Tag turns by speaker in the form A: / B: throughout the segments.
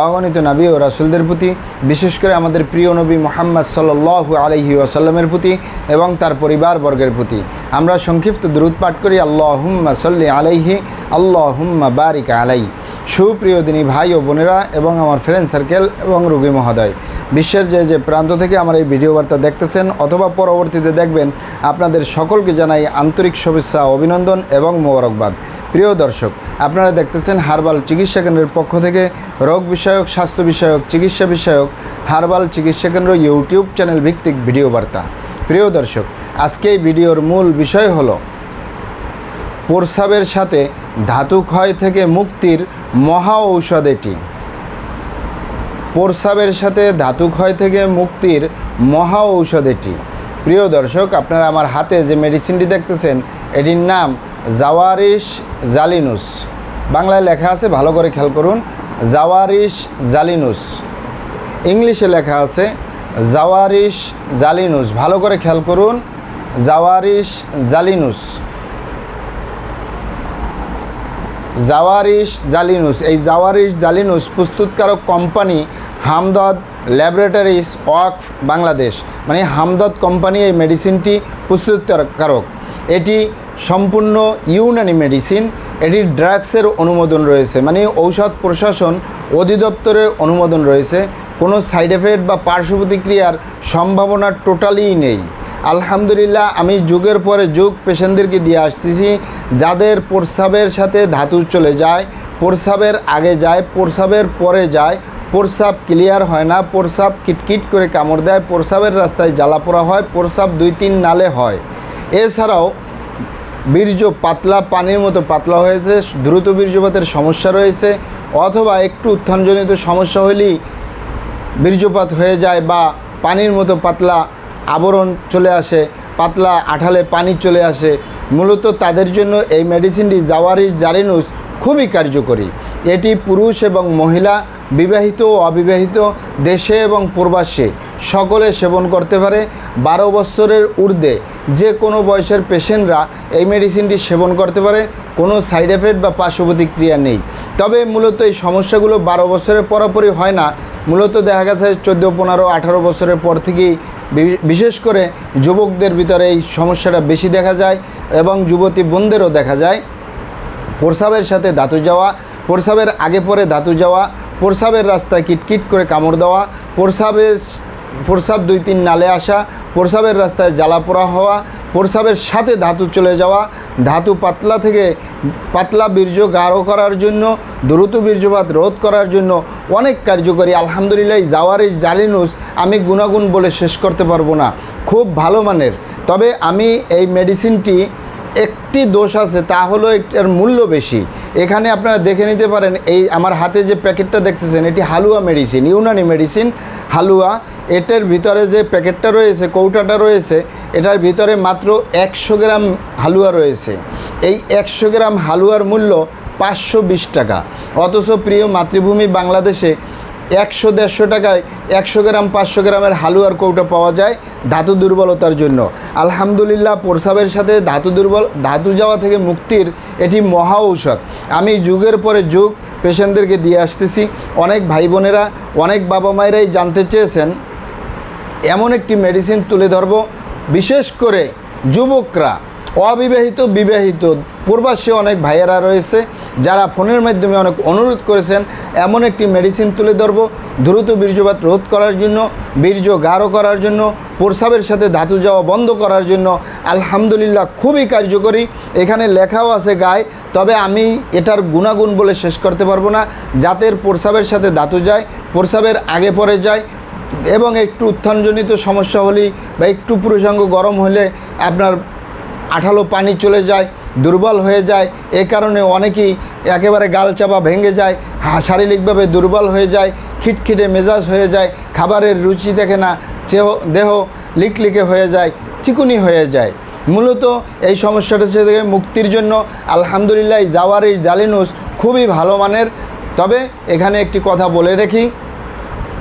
A: অগণিত নাবি ও রাসুলদের প্রতি, বিশেষ করে আমাদের প্রিয় নবী মোহাম্মদ সাল্লু আলহি আসাল্লামের প্রতি এবং তার পরিবার বর্গের প্রতি। আমরা সংক্ষিপ্ত দ্রুত পাঠ করি আল্লাহ হুম্মা সল্লি আলাইহি আল্লাহ হুম্মা বারিকা আলাই। সুপ্রিয় দিনী ভাই ও বোনেরা এবং আমার ফ্রেন্ড সার্কেল এবং রুগী মহোদয়, বিশ্বের যে যে প্রান্ত থেকে আমার এই ভিডিও বার্তা দেখতেছেন অথবা পরবর্তীতে দেখবেন, আপনাদের সকলকে জানাই আন্তরিক শুভেচ্ছা, অভিনন্দন এবং মোবারকবাদ। প্রিয় দর্শক, আপনারা দেখতেছেন হার্বাল চিকিৎসা কেন্দ্রের পক্ষ থেকে রোগ বিষয়ক, স্বাস্থ্য বিষয়ক, চিকিৎসা বিষয়ক হার্বাল চিকিৎসা কেন্দ্র ইউটিউব চ্যানেল ভিত্তিক ভিডিও বার্তা। প্রিয় দর্শক, আজকে এই ভিডিওর মূল বিষয় হলো প্রস্রাবের সাথে ধাতু ক্ষয় থেকে মুক্তির মহা ঔষধ এটি। প্রস্রাবের সাথে ধাতু ক্ষয় থেকে মুক্তির মহা ঔষধ এটি। প্রিয় দর্শক, আপনারা আমার হাতে যে মেডিসিনটি দেখতেছেন, এটির নাম জাওয়ারিস জালিনুস। বাংলায় লেখা আছে, ভালো করে খেয়াল করুন জাওয়ারিস জালিনুস। ইংলিশে লেখা আছে জাওয়ারিস জালিনুস। ভালো করে খেয়াল করুন জাওয়ারিস জালিনুস। জাওয়ারিস জালিনুস। এই জাওয়ারিশ জালিনুস প্রস্তুতকারক কোম্পানি হামদদ ল্যাবরেটরিজ ওয়াকফ বাংলাদেশ। মানে হামদদ কোম্পানি এই মেডিসিনটি প্রস্তুতকারক। এটি সম্পূর্ণ ইউনানি মেডিসিন। এটির ড্রাগসের অনুমোদন রয়েছে। মানে ঔষধ প্রশাসন অধিদপ্তরের অনুমোদন রয়েছে। কোনো সাইড এফেক্ট বা পার্শ্ব প্রতিক্রিয়ার সম্ভাবনা টোটালিই নেই। আলহামদুলিল্লাহ, আমি যুগের পরে যুগ পেশেন্টদেরকে দিয়ে আসতেছি, যাদের প্রস্রাবের সাথে ধাতু চলে যায়, প্রস্রাবের আগে যায়, প্রস্রাবের পরে যায়, প্রস্রাব ক্লিয়ার হয় না, প্রস্রাব কিটকিট করে কামড় দেয়, প্রস্রাবের রাস্তায় জ্বালা পোড়া হয়, প্রস্রাব দুই তিন নালে হয়। এছাড়াও, বীর্য পাতলা, পানির মতো পাতলা হয়েছে, দ্রুত বীর্যপাতের সমস্যা রয়েছে, অথবা একটু উত্থানজনিত সমস্যা হলেই বীর্যপাত হয়ে যায় বা পানির মতো পাতলা আবরণ চলে আসে, পাতলা আঠালে পানি চলে আসে। মূলত তাদের জন্য এই মেডিসিনটি জাওয়ারি জারিনুস খুবই কার্যকরী। এটি পুরুষ এবং মহিলা, বিবাহিত ও অবিবাহিত, দেশে এবং প্রবাসে সকলে সেবন করতে পারে। বারো বছরের ঊর্ধ্বে যে কোনো বয়সের পেশেন্টরা এই মেডিসিনটি সেবন করতে পারে। কোনো সাইড এফেক্ট বা পার্শ্ব প্রতিক্রিয়া নেই। তবে মূলত এই সমস্যাগুলো বারো বছরের পরাপরই হয় না। মূলত দেখা গেছে চোদ্দ, পনেরো, আঠারো বছরের পর থেকেই বিশেষ করে যুবকদের ভিতরে এই সমস্যাটা বেশি দেখা যায় এবং যুবতী বোনদেরও দেখা যায়। প্রসাবের সাথে ধাতু যাওয়া, প্রসাবের আগে পরে ধাতু যাওয়া, প্রসাবের রাস্তায় কিটকিট করে কামড় দেওয়া, প্রসাবের প্রস্রাব দুই তিন নালে আসা, প্রসাবের রাস্তায় জ্বালা পোড়া হওয়া প্রস্রাবের সাথে ধাতু চলে যাওয়া, ধাতু পাতলা থেকে পাতলা বীর্য গাঢ় করার জন্য, দ্রুত বীর্যপাত রোধ করার জন্য অনেক কার্যকরী। আলহামদুলিল্লাহ জাওয়ারি জালিনুস আমি গুণাগুণ বলে শেষ করতে পারব না। খুব ভালো মানের। তবে আমি এই মেডিসিনটি একটি দোষ আছে, তা হলো এর মূল্য বেশি। এখানে আপনারা দেখে নিতে পারেন, এই আমার হাতে যে প্যাকেটটা দেখতেছেন, এটি হালুয়া মেডিসিন, ইউনানি মেডিসিন। হালুয়া, এটার ভিতরে যে প্যাকেটটা রয়েছে, কৌটাটা রয়েছে, এটার ভিতরে মাত্র একশো গ্রাম হালুয়া রয়েছে। এই একশো গ্রাম হালুয়ার মূল্য পাঁচশো বিশ টাকা। অথচ প্রিয় মাতৃভূমি বাংলাদেশে একশো দেড়শো টাকায় একশো গ্রাম, পাঁচশো গ্রামের হালুয়ার কৌটা পাওয়া যায় ধাতু দুর্বলতার জন্য। আলহামদুলিল্লাহ, প্রসাবের সাথে ধাতু দুর্বল, ধাতু যাওয়া থেকে মুক্তির এটি মহা ঔষধ। আমি যুগের পরে যুগ পেশেন্টদেরকে দিয়ে আসতেছি। অনেক ভাই বোনেরা অনেক বাবা মায়েরাই জানতে চেয়েছেন, এমন একটি মেডিসিন তুলে ধরব। বিশেষ করে যুবকরা, অবিবাহিত, বিবাহিত পূর্বাসে অনেক ভাইয়েরা রয়েছে। যারা ফোনের মাধ্যমে অনেক অনুরোধ করেছেন, এমন একটি মেডিসিন তুলে ধরব, দ্রুত বীর্যপাত রোধ করার জন্য, বীর্য গাঢ় করার জন্য, প্রস্রাবের সাথে ধাতু যাওয়া বন্ধ করার জন্য, আলহামদুলিল্লাহ খুবই কার্যকরী। এখানে লেখাও আছে গায়ে, তবে আমি এটার গুণাগুণ বলে শেষ করতে পারব না। জাতের প্রস্রাবের সাথে ধাতু যায়, প্রস্রাবের আগে পরে যায়, এবং একটু উত্থানজনিত সমস্যা হলেই বা একটু পুরুষাঙ্গ গরম হলে আপনার আঠালো পানি চলে যায় দুর্বল হয়ে যায়। এ কারণে অনেকেই একেবারে গাল চাপা ভেঙে যায় শারীরিকভাবে দুর্বল হয়ে যায়, খিটখিটে মেজাজ হয়ে যায়, খাবারের রুচি দেখে না দেহ লিকলিকে হয়ে যায়, চিকুনি হয়ে যায়। মূলত এই সমস্যাটা থেকে মুক্তির জন্য আলহামদুলিল্লাহ জাওয়ার এই জালিনুস খুবই ভালো মানের। তবে এখানে একটি কথা বলে রেখি,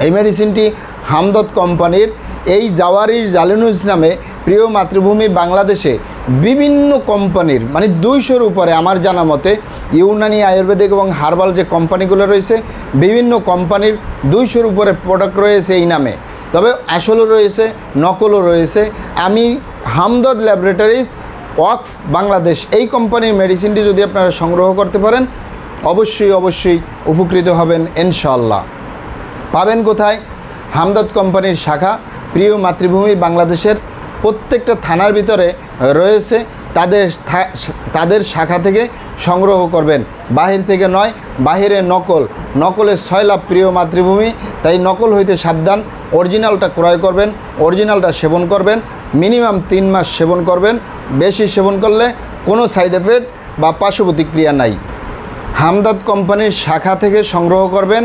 A: এই মেডিসিনটি হামদত কোম্পানির, এই জাওয়ারির জালিনুস নামে প্রিয় মাতৃভূমি বাংলাদেশে বিভিন্ন কোম্পানির মানে দুইশোর উপরে আমার জানা মতে, ইউনানি আয়ুর্বেদিক এবং হার্বাল যে কোম্পানিগুলো রয়েছে, বিভিন্ন কোম্পানির দুইশোর উপরে প্রোডাক্ট রয়েছে এই নামে। তবে আসলও রয়েছে, নকলও রয়েছে। আমি হামদদ ল্যাবরেটরিজ, ওয়াকফ বাংলাদেশ, এই কোম্পানির মেডিসিনটি যদি আপনারা সংগ্রহ করতে পারেন, অবশ্যই অবশ্যই উপকৃত হবেন ইনশাল্লাহ পাবেন কোথায়? হামদত কোম্পানির শাখা, প্রিয় মাতৃভূমি বাংলাদেশের প্রত্যেকটা থানার ভিতরে রয়েছে, তাদের তাদের শাখা থেকে সংগ্রহ করবেন। বাহির থেকে নয়, বাহিরে নকল। নকলের লাভ প্রিয় মাতৃভূমি, তাই নকল হইতে সাবধান। অরিজিনালটা ক্রয় করবেন, অরিজিনালটা সেবন করবেন, মিনিমাম তিন মাস সেবন করবেন। বেশি সেবন করলে কোনো সাইড এফেক্ট বা পার্শ্ব প্রতিক্রিয়া নাই। হামদাদ কোম্পানির শাখা থেকে সংগ্রহ করবেন,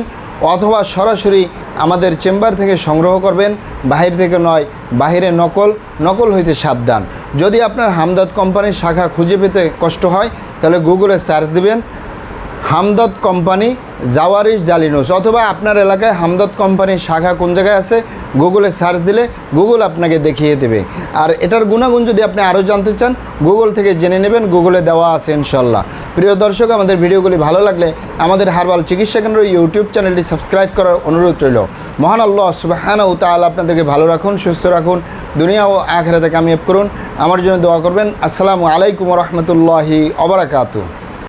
A: অথবা সরাসরি আমাদের চেম্বার থেকে সংগ্রহ করবেন, বাহির থেকে নয়, বাহিরে নকল নকল হইতে সাবধান। যদি আপনার হামদাদ কোম্পানির শাখা খুঁজে পেতে কষ্ট হয়, তাহলে গুগলে সার্চ দিবেন হামদত কোম্পানি জাওয়ারিস জালিনুস অথবা আপনার এলাকায় হামদত কোম্পানির শাখা কোন জায়গায় আছে গুগলে সার্চ দিলে গুগল আপনাকে দেখিয়ে দেবে। আর এটার গুণাগুণ যদি আপনি আরও জানতে চান গুগল থেকে জেনে নেবেন গুগলে দেওয়া আছে ইনশাল্লাহ। প্রিয় দর্শক, আমাদের ভিডিওগুলি ভালো লাগলে আমাদের হারবাল চিকিৎসা কেন্দ্র ইউটিউব চ্যানেলটি সাবস্ক্রাইব করার অনুরোধ রইল। মহান আল্লাহ সুবাহানা ও তাল আপনাদেরকে ভালো রাখুন, সুস্থ রাখুন, দুনিয়া ও আখেরাতে কামিয়াব করুন। আমার জন্য দোয়া করবেন। আসসালামু আলাইকুম রহমতুল্লাহি অবরাকাতু